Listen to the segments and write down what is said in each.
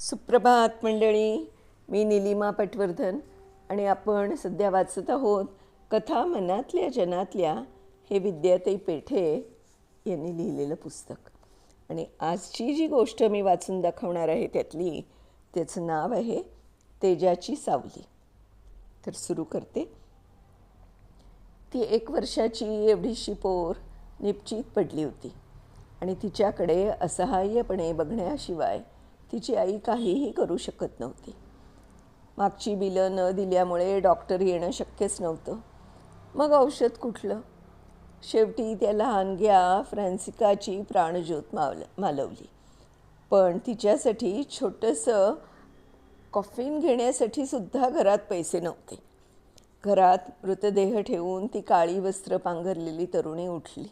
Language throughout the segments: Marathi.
सुप्रभात मंडळी. मी निलिमा पटवर्धन आणि आपण सध्या वाचत आहोत कथा मनातल्या जनातल्या हे विद्याताई पेठे यांनी लिहिलेलं पुस्तक. आणि आजची जी गोष्ट मी वाचून दाखवणार आहे त्यातली त्याचं नाव आहे तेजाची सावली. तर सुरू करते. ती एक वर्षाची एवढीशी पोर निपचित पडली होती आणि तिच्याकडे असहाय्यपणे बघण्याशिवाय तिची आई काहीही करू शकत नव्हती. मागची बिलं न दिल्यामुळे डॉक्टर येणं शक्यच नव्हतं. मग औषध कुठलं? शेवटी त्या लहानग्या फ्रान्सिकाची प्राणज्योत मावल मालवली. पण तिच्यासाठी छोटंसं कॉफिन घेण्यासाठी सुद्धा घरात पैसे नव्हते. घरात मृतदेह ठेवून ती काळी वस्त्र पांघरलेली तरुणी उठली.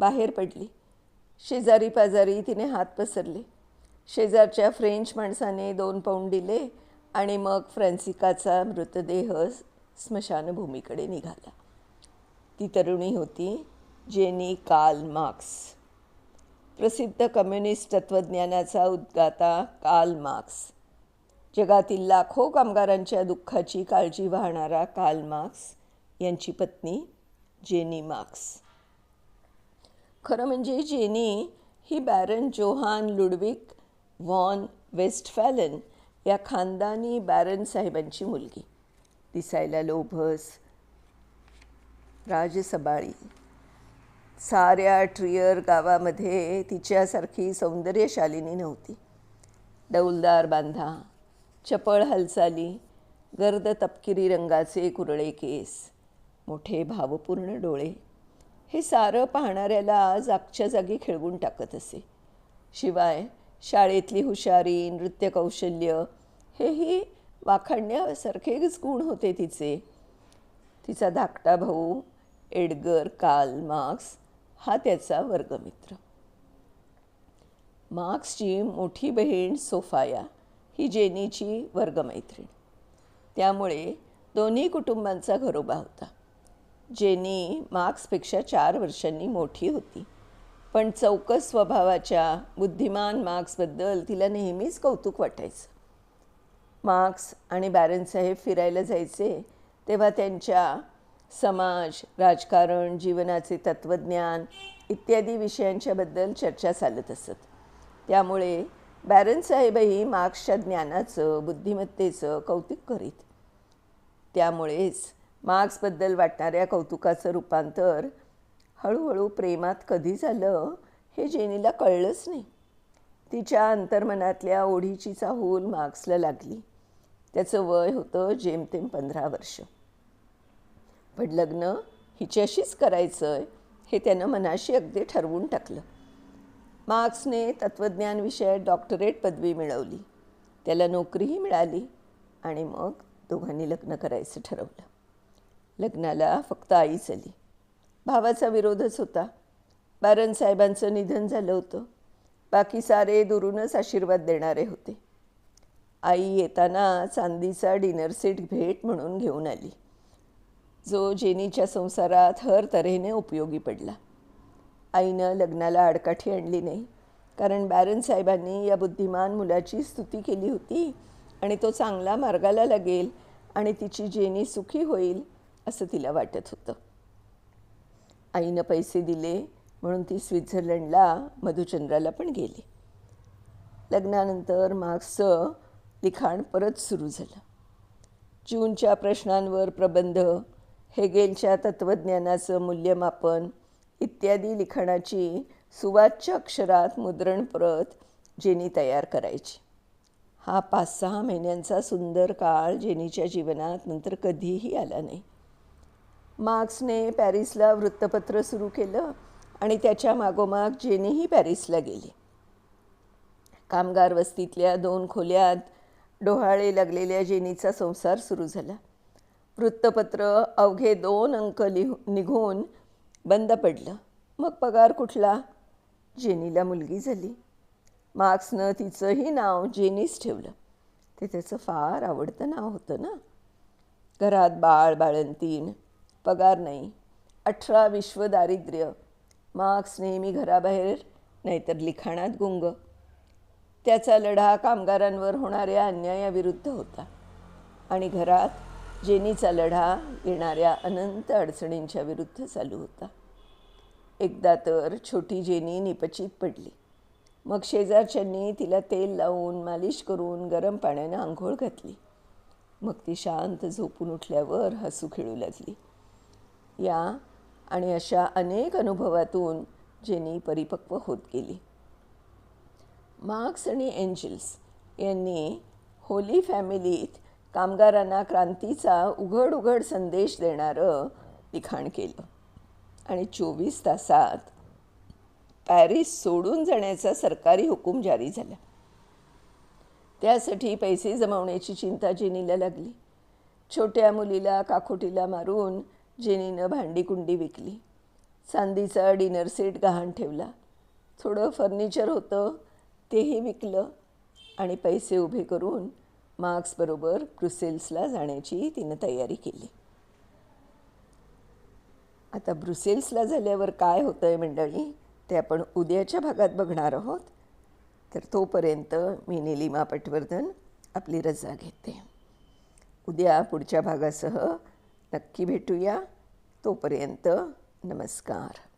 बाहेर पडली. शेजारी पाजारी तिने हात पसरले. शेजारच्या फ्रेंच माणसाने दोन पाऊंड दिले आणि मग फ्रान्सिकाचा मृतदेह स्मशानभूमीकडे निघाला. ती तरुणी होती जेनी काल मार्क्स. प्रसिद्ध कम्युनिस्ट तत्त्वज्ञानाचा उद्गाता काल मार्क्स. जगातील लाखो कामगारांच्या दुःखाची काळजी वाहणारा काल मार्क्स यांची पत्नी जेनी मार्क्स. खरं म्हणजे जेनी ही baron Johann Ludwig von Westphalen या खानदानी बॅरन साहेबांची मुलगी. दिसायला लोभस राजसबाळी. साऱ्या ट्रियर गावामध्ये तिच्यासारखी सौंदर्यशालिनी नव्हती. डौलदार बांधा चपळ हालचाली गर्द तपकिरी रंगाचे कुरळे केस मोठे भावपूर्ण डोळे. हे सारं पाहणाऱ्याला जागच्या जागी खेळवून टाकत असे. शिवाय शाळेतली हुशारी नृत्य कौशल्य हेही वाखाणण्यासारखेच गुण होते तिचे. तिचा धाकटा भाऊ एडगर काल मार्क्स हा त्याचा वर्गमित्र. मार्क्सची मोठी बहीण सोफाया ही जेनीची वर्गमैत्रीण. त्यामुळे दोन्ही कुटुंबांचा घरोबा होता. जेनी मार्क्सपेक्षा चार वर्षांनी मोठी होती. पण चौकस स्वभावाच्या बुद्धिमान मार्क्सबद्दल तिला नेहमीच कौतुक वाटायचं. मार्क्स आणि बॅरनसाहेब फिरायला जायचे तेव्हा त्यांच्या समाज राजकारण जीवनाचे तत्त्वज्ञान इत्यादी विषयांच्याबद्दल चर्चा चालत असत. त्यामुळे बॅरनसाहेबही मार्क्सच्या ज्ञानाचं बुद्धिमत्तेचं कौतुक करीत. त्यामुळेच मार्क्सबद्दल वाटणाऱ्या कौतुकाचं रूपांतर हळूहळू प्रेमात कधी झालं हे जेनीला कळलंच नाही. तिच्या अंतर्मनातल्या ओढीची चाहूल मार्क्सला लागली. त्याचं वय होतं जेमतेम पंधरा वर्ष. पण लग्न हिच्याशीच करायचं आहे हे त्यानं मनाशी अगदी ठरवून टाकलं. मार्क्सने तत्त्वज्ञान विषयात डॉक्टरेट पदवी मिळवली. त्याला नोकरीही मिळाली आणि मग दोघांनी लग्न करायचं ठरवलं. लग्नाला फक्त आईच आली. भावाचा विरोधच होता. बारनसाहेबांचं निधन झालं होतं. बाकी सारे दुरूनच आशीर्वाद देणारे होते. आई येताना चांदीचा डिनर सेट भेट म्हणून घेऊन आली. जो जेनीच्या संसारात हर तऱ्हेने उपयोगी पडला. आईनं लग्नाला आडकाठी आणली नाही कारण बॅरन साहेबांनी या बुद्धिमान मुलाची स्तुती केली होती आणि तो चांगला मार्गाला लागेल आणि तिची जेनी सुखी होईल असं तिला वाटत होतं. आईनं पैसे दिले म्हणून ती स्वित्झर्लंडला मधुचंद्राला पण गेली. लग्नानंतर मार्क्सचं लिखाण परत सुरू झालं. जूनच्या प्रश्नांवर प्रबंध हेगेलच्या तत्त्वज्ञानाचं मूल्यमापन इत्यादी लिखाणाची सुवाच्य अक्षरात मुद्रण प्रत जेनी तयार करायची. हा पाच सहा महिन्यांचा सुंदर काळ जेनीच्या जीवनात नंतर कधीही आला नाही. मार्क्सने पॅरिसला वृत्तपत्र सुरू केलं आणि त्याच्या मागोमाग जेनीही पॅरिसला गेली. कामगार वस्तीतल्या दोन खोल्यात डोहाळे लागलेल्या जेनीचा संसार सुरू झाला. वृत्तपत्र अवघे दोन अंक लिहू निघून बंद पडलं. मग पगार कुठला? जेनीला मुलगी झाली. मार्क्सनं तिचंही नाव जेनीच ठेवलं. ते त्याचं फार आवडतं नाव होतं ना? घरात बाळ बाळंतीण पगार नाही. अठरा विश्व दारिद्र्य मार्क्स नेहमी घराबाहेर नाहीतर लिखाणात गुंग. त्याचा लढा कामगारांवर होणाऱ्या अन्यायाविरुद्ध होता. आणि घरात जेनीचा लढा येणाऱ्या अनंत अडचणींच्या विरुद्ध चालू होता. एकदा तर छोटी जेनी निपचित पडली. मग शेजारच्यांनी तिला तेल लावून मालिश करून गरम पाण्यानं आंघोळ घातली. मग ती शांत झोपून उठल्यावर हसू खेळू लागली. या आणि अशा अनेक अनुभवातून जेनी परिपक्व होत गेली. मार्क्स आणि एंजल्स यांनी होली फॅमिलीत कामगारांना क्रांतीचा उघड उघड संदेश देणारं लिखाण केलं. आणि चोवीस तासात पॅरिस सोडून जाण्याचा सरकारी हुकूम जारी झाला. त्यासाठी पैसे जमवण्याची चिंता जेनीला लागली. छोट्या मुलीला काखोटीला मारून जेनीनं भांडीकुंडी विकली. चांदीचा डिनर सेट गहाण ठेवला. थोडं फर्निचर होतं तेही विकलं आणि पैसे उभे करून मार्क्सबरोबर ब्रुसेल्सला जाण्याची तिनं तयारी केली. आता ब्रुसेल्सला झाल्यावर काय होतं आहे मंडळी ते आपण उद्याच्या भागात बघणार आहोत. तर तोपर्यंत मी निलिमा पटवर्धन आपली रजा घेते. उद्या पुढच्या भागासह नक्की भेटूया. तोपर्यंत नमस्कार.